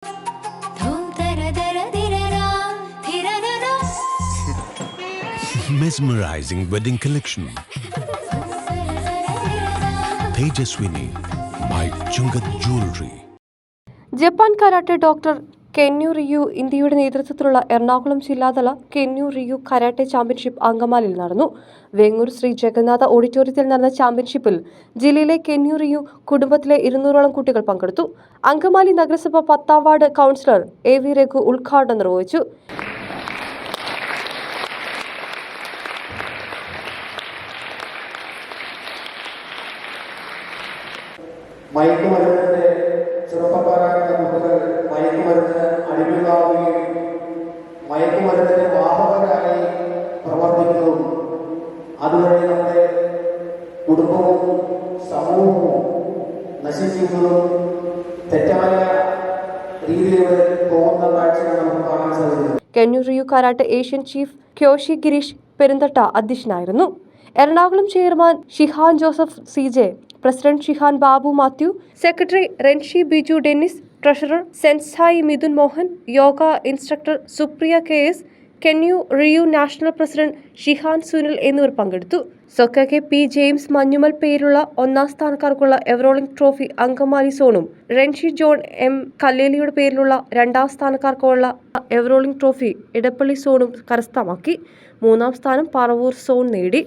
mesmerizing wedding collection. Tejaswini by Chungat Jewelry. Japan karate doctor കെന്യു റിയു ഇന്ത്യയുടെ നേതൃത്വത്തിലുള്ള എറണാകുളം ജില്ലാതല കെന്യു Ryu karate championship അങ്കമാലിൽ നടന്നു. വേങ്ങൂർ ശ്രീ ജഗന്നാഥ ഓഡിറ്റോറിയത്തിൽ നടന്ന ചാമ്പ്യൻഷിപ്പിൽ ജില്ലയിലെ കെന്യു റിയു കുടുംബത്തിലെ ഇരുന്നൂറോളം കുട്ടികൾ പങ്കെടുത്തു. അങ്കമാലി നഗരസഭ പത്താം ward councillor A V Raghu ഉദ്ഘാടനം നിർവഹിച്ചു. മയക്കുമരുന്നിന്റെ മയക്കുമരുന്നിന്റെ വാഹകരായി പ്രവർത്തിക്കുന്നതും അതുവഴി നമ്മുടെ കുടുംബവും സമൂഹവും നശിക്കുന്നതും തെറ്റായ രീതിയിലൂടെ പോകുന്ന കാഴ്ചകൾ നമുക്ക് കാണാൻ സാധിക്കുന്നു. Kenyu Ryu karate Asian chief Kyoshi Girish Perunthatta അധ്യക്ഷനായിരുന്നു. Ernakulam chairman Shihan Joseph C J president Shihan Babu Mathew secretary Renshi Biju Dennis treasurer Sensei Mithun Mohan yoga instructor Supriya K S Kenyu Ryu national president Shihan Sunil എന്നിവർ പങ്കെടുത്തു. സൊക്കെ P James Manjummal പേരുള്ള ഒന്നാം സ്ഥാനക്കാർക്കുള്ള ever-rolling trophy Angamaly സോണും റെൻഷി John M കല്ലേലിയുടെ പേരിലുള്ള രണ്ടാം സ്ഥാനക്കാർക്കുള്ള എവറോളിംഗ് ട്രോഫി ഇടപ്പള്ളി സോണും കരസ്ഥമാക്കി. മൂന്നാം സ്ഥാനം പറവൂർ സോൺ നേടി.